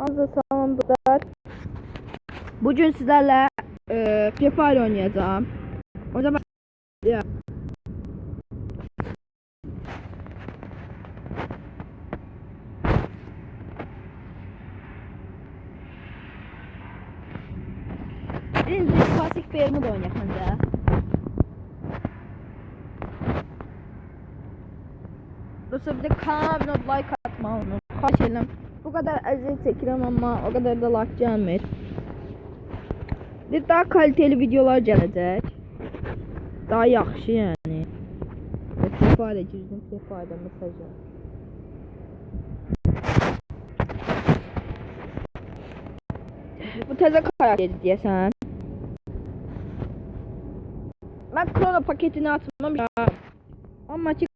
Hamza salam dostlar. Bugün sizlerle e, Fire oynayacağım. O zaman ya. Birinci klasik Fair'ımı da oynayalım önce. Dostlar bir de kanala abone olup like atma onu. Kaç Bu kadar eziyet çekirəm ama o kadar da like gelmir. Bir daha kaliteli videolar gelecek. Daha yaxşı yani. Sefare girdim sefare mesajı. Bu təzə karakter deyəsən. Ben krona paketini atmamışam. Amma ki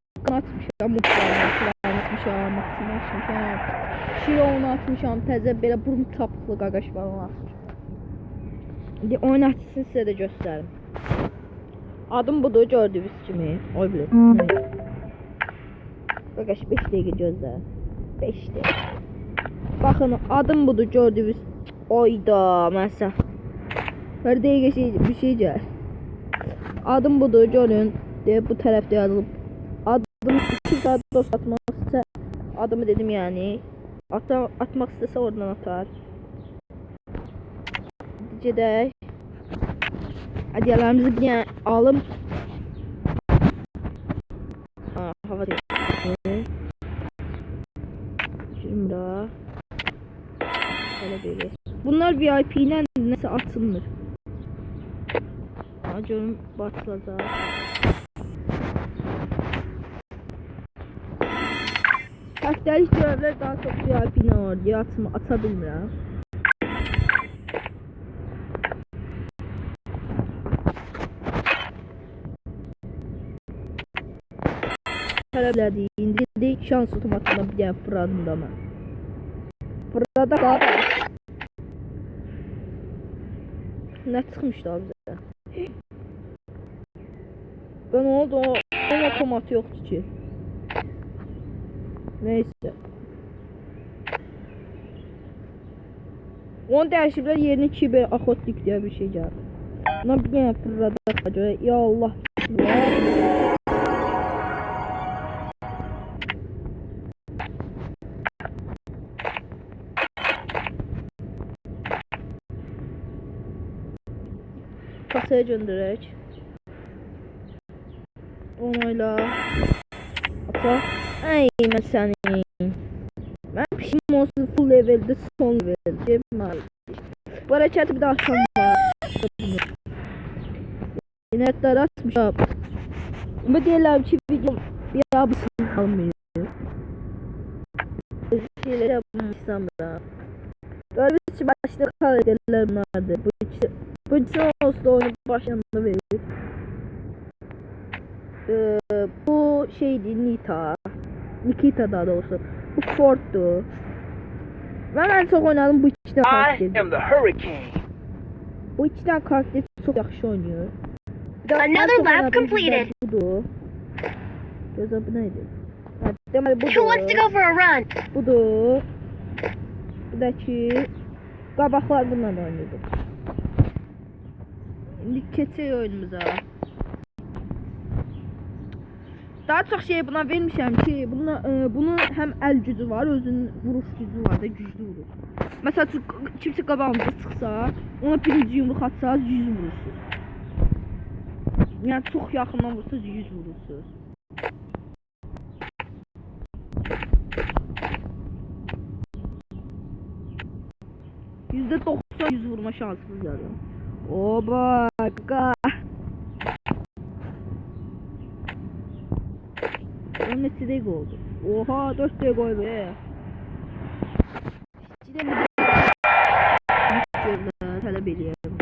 atmışam. Mutlarını atmışam. Maksimum atmışam. Şirovunu atmışam. Təzə belə burun tapıqlı qaqaş falan atmışam. İndi oyun açısını sizə də göstərim. Adım budur gördüyünüz kimi. Oy bilir. Qaqaş 5 dəqiqə gözlə. 5 dəqiqə. Baxın adım budur gördüyünüz. Oyda məsəl. Hər dəqiqə şey bir şey gəlir. Adım budur görün. De bu tərəfdə yazılıb. Adım 2 saat dost atmaq istə adımı dedim yani. Ata atmak istese oradan atar. Gedək. Hediyelerimizi bir alım. Aa, hava değil. Şimdi Böyle böyle. Bunlar VIP ile nasıl atılır? Acım başladı. Karakterik görevler daha çok VIP ile var diye atma, atabilmirəm. Tələblədi. İndi de şans otomatına bir dənə fırladım da mən. Fırlada qala. Nə çıxmışdı abi bizə? Ben oldu o, onun otomatı yoktu ki. Neyse. Onu dəyişiblər yerinə kiber axotlik diye bir şey gəldi. Buna bir dənə fırladaq acaba. Ya Allah. Ya. Kasaya göndərək. Onayla. Ata. Ey mən səni. Mən pişim olsun full leveldə son leveldə. Mal. Bu hərəkəti bir daha açmam. Yine etler atmışam. Ama deyirlər ki video bir abısını kalmıyor. Şeyler yapmışsam da. Gördüğünüz için başta karakterler bunlardı. Bu ikisi, bu ikisi olsa oyunu başlarında verir. Ee, bu şeydi Nita. Nikita daha doğrusu. Bu Ford'du. Ben en çok oynadım bu iki tane I karakter. am the hurricane. Bu tane karakter çok yaxşı oynuyor. Another lap completed. Budur. Göz adı neydi? Ha, deməli Who wants to go for a run? Budur. Bir de ki qabaqlar bununla oynayırdı. İndi keçək oyunumuza. Daha çox şey buna vermişəm ki, buna, e, bunun həm əl gücü var, özünün vuruş gücü var da güclü vurur. Məsəl üçün kimsə qabağınıza çıxsa, ona birinci yumruq atsanız 100 vurursunuz. Yəni çox yaxından vursanız 100 vurursunuz. Yüzde doksan yüz vurma şansınız var. Oba kaka. Ölmesi de oldu. Oha dört de gol be. İşçide mi? Müşteriler talep ediyorum.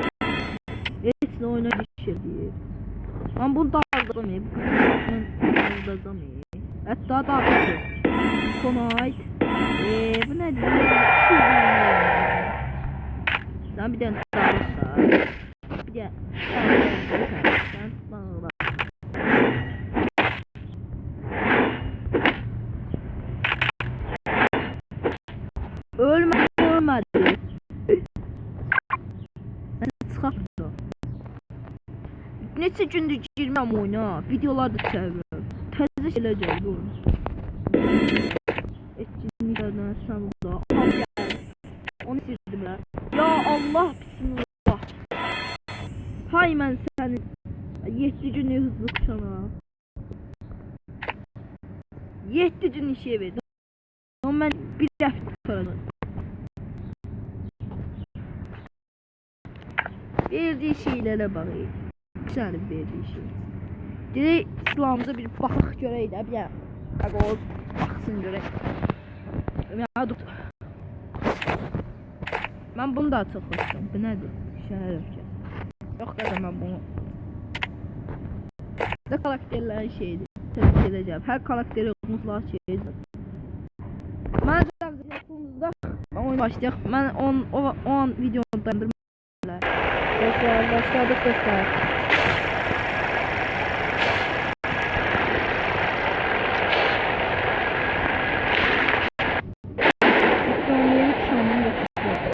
Hepsini oyuna düşürdü. Ben bunu da aldamayayım. Bunu aldamayayım. Hatta daha kötü. Tonight. Eee bu ne diyor? Sen bir tane daha. Bir de sen Ölme ölmedi. Mən çıxartdı. Neçə gündür girməm oyuna, videolar da çevirim. Təzə şeylər gəldi oyuna. Etkinliklərdən sanırda. Onu sildirmilər. Ya Allah bismillah. Hay mən səni 7 gün hızlı kuşana. 7 gün işə verdim. Ama ben bir dəfə Verdiği şeylərə bax. Sənin verdiyi şey. Dirək İslamımıza bir baxaq görək də bir Aqoz baxsın görək. Mən bunu da çox xoşlayıram. Bu nədir? Şəhər öfkəsi. Yox qədər mən bunu. Da karakterlərin şeyidir. Təbii edəcəm. Hər karakteri mutlaq şeydir. Mən telefonumuzda ben oyun başlayaq. Mən on, o, o an videonu dayandırmam. Dostlar başladık dostlar. Ekonomiye şanım götürdü.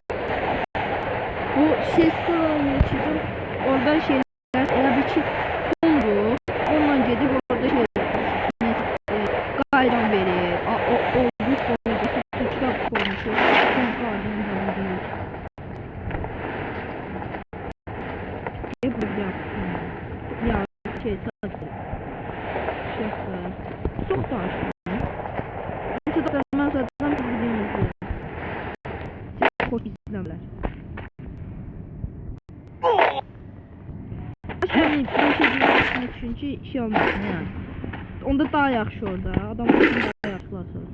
Bu şey sıralamayı çizim. Oradan şeyler ya bir çift buldu. Ondan gidip orada şey neyse, e, gaydan verir. A, o, o bu konuda suçlar koymuşu. Kontrolden devam değil. Ne bu yaptım? Ya şey sattı. Şaka. Çok da aşkım. Neyse da ben zaten siz videomuzu. Siz kork izlemeler. Aşkım bir şey diyeceğim şey olmasın yani. Onda daha yaxşı orada. Adam daha yaxşı olsun.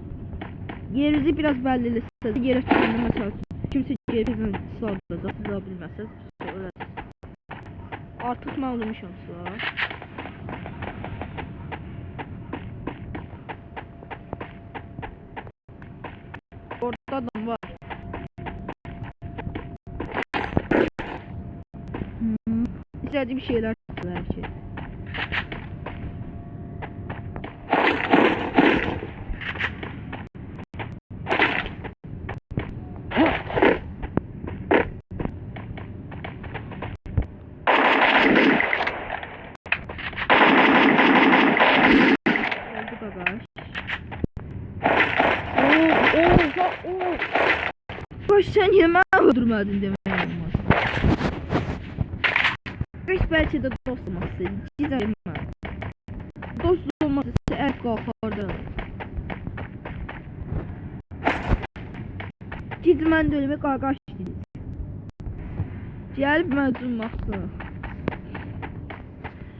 Yerinizi biraz belli etseniz, yer açısından mesela kimse yerinizden sağlayacak, siz öyle. Artık mı almışım size? Orada adam var. Hmm. İstediğim şeyler her şey. Oldu bagaj. Oo, oha, oo. Baş sen öldürmedin demeye olmaz. Baş belki de dost olması. Cidden yemeği. Dost olması el kalkardı. Cidden de ölüme kargaş gidiyor. Gel mezun vakti.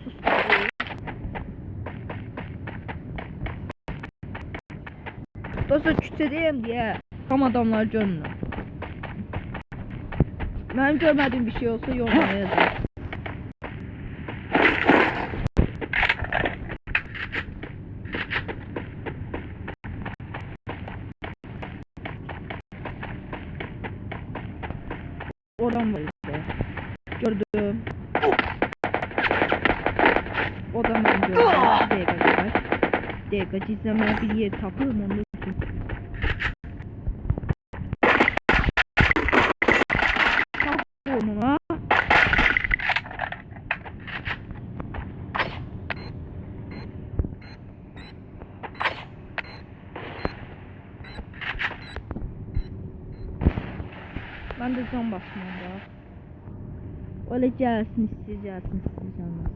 Sus. Dostlar küçədəyəm deyə tam adamlar görmür. Mənim görmədiyim bir şey olsa yorumlara yazın. Oradan var işte. Gördüm. O da ben gördüm. Bir dakika kadar. Bir yer tapılım Ben de can basmam daha. Öyle gelsin istiyor gelsin istiyor canlar.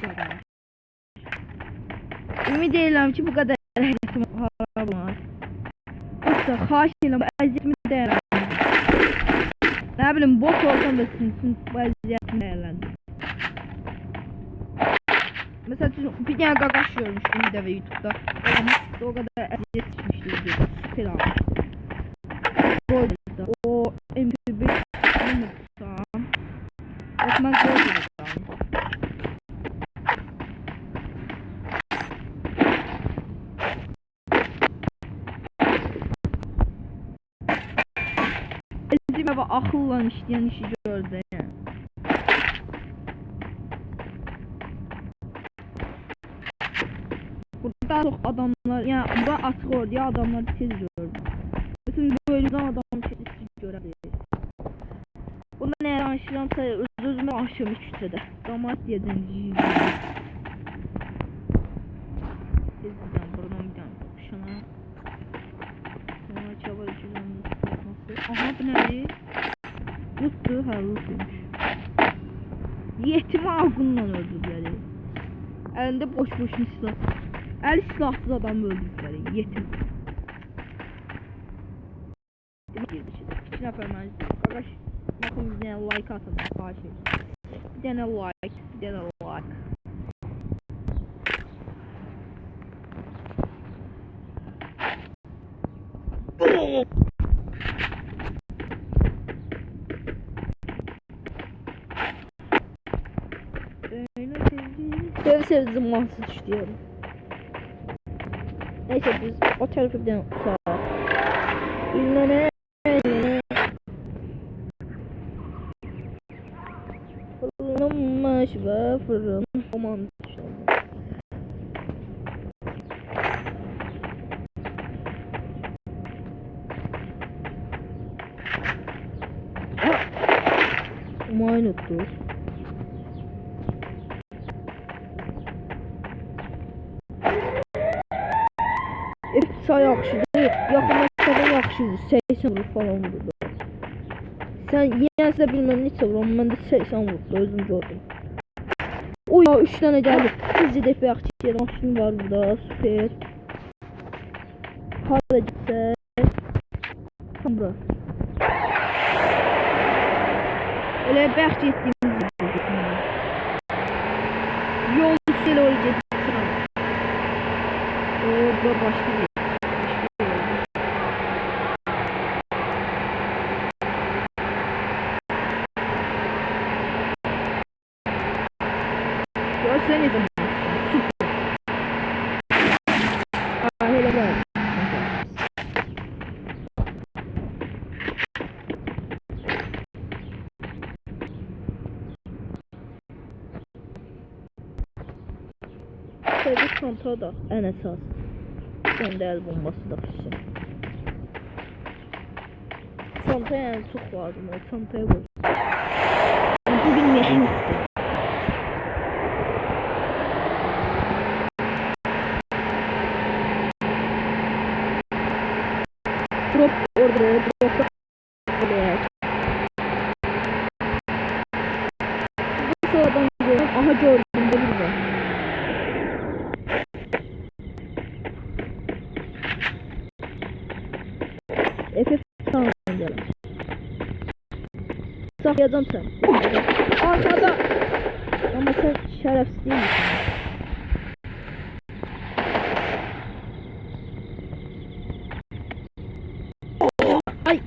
Kadar. Ümid edirəm ki bu qədər hərəkətim harab olmaz. Yoxsa xahiş edirəm bu əziyyətimi dəyərləndirin. Nə bilim bot olsam da üçün bu əziyyətimi tane gagaş görmüştüm bir de ve YouTube'da. Ama o kadar eziyet çekmişti video. Süper abi. Gol dedi. O MP5 ne tutsam. Osman gol dedi. Ezime ve akılla işleyen işi gördü yani. Burada daha çok adamlar yani bu açık orada adamlar tez gördüm. Bütün böyle zaman adam tez görebilir. öz özüme aşığım üç küçədə. Damat deyəcəm. Gezəcəm buradan bir dənə şuna. Sonra çaba içəcəm. Aha bu nədir? Luttu, hə lutmuş. Yetimi ağından öldürdülər. Əlində boş-boş silah. Əli silahsız adam öldürdülər. Yetim. girdi şimdi. Məni izləyir. Qardaş, baxın bir dənə like atın, edirəm. Bir dənə like, bir dənə like. Sev sev zımbası düşüyorum. Neyse biz o tarafa dənə sağa. İlmene Fırınlanmış ve fırın Aman inşallah. Umayın Efsa yaxşıdır. Yaxınlaşsada yaxşıdır. 80 vurur falan vurdu. Sən yenəsə bilməm neçə vurur, amma məndə 80 vurdu, özüm gördüm. Oy ya 3 dənə gəldi. Bizcə də yaxşı yer maşın var burada, super. Hara gitsək? Tam bura. Elə bəxt etdiyimiz yerdir. Yol sel oraya gedirsən. O, başqa yer. Başqa yer. Görsene de Süper. Aa, hele bak. Şöyle çanta da en esas. Sen de el bombası da pişsin. Çantaya yani çok lazım. O çantaya koy. Bu bilmeyen yoktu. Drop orada drop oraya. Bu sıradan gidiyorum. Aha gördüm de burada. Efe tamam gel. Saklayacağım sen. Arkada. Ama sen şerefsiz değil misin? Ay.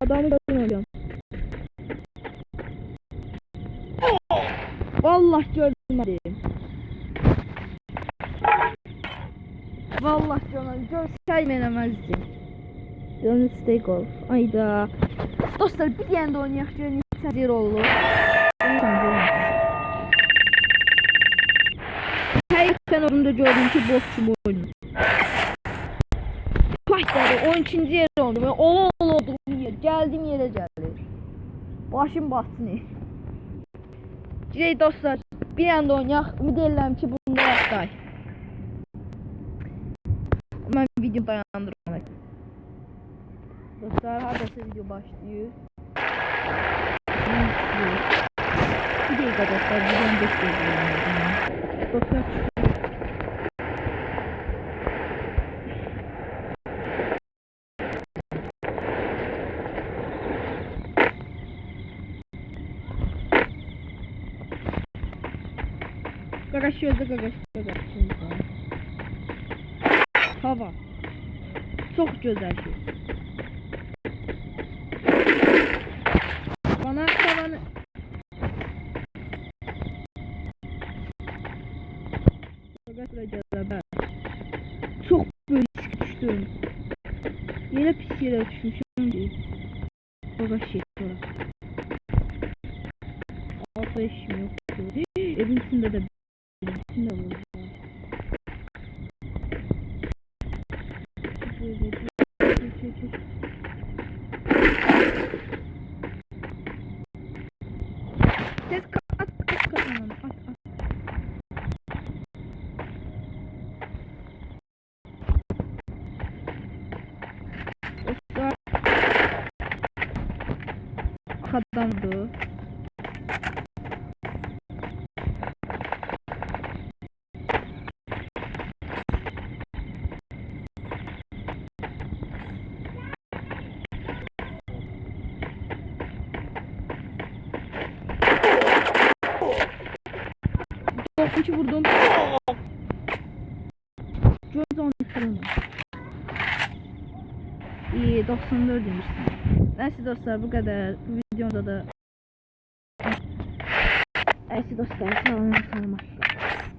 Adamı görmüyorum. Vallahi görmedim. Vallahi canım görseydim eləməzdim. Stay golf. Ayda. Dostlar bir yanda oynayaq görün neçə zir olur. Həqiqətən orada gördüm ki boşçu bu oyunu. Başladı 12. yer oldu. Ben ola ola olduğum yer. Geldiğim yere geldi. Başım batsın. Girey dostlar. Bir anda oynayaq. Ümid edirəm ki bunda yaxday. Mən video dayandırmaq. Dostlar hardasa video başlıyor. Bir dakika dostlar. Videonun 5 dakika. Dostlar şöyle gaga gaga. Hava. Çok güzel şey. 2 vurdum. Johnson kırılmış. İyi 94 demiştim. Neyse dostlar bu kadar. Bu videomda da Neyse dostlar sağ olun. Sağ olun.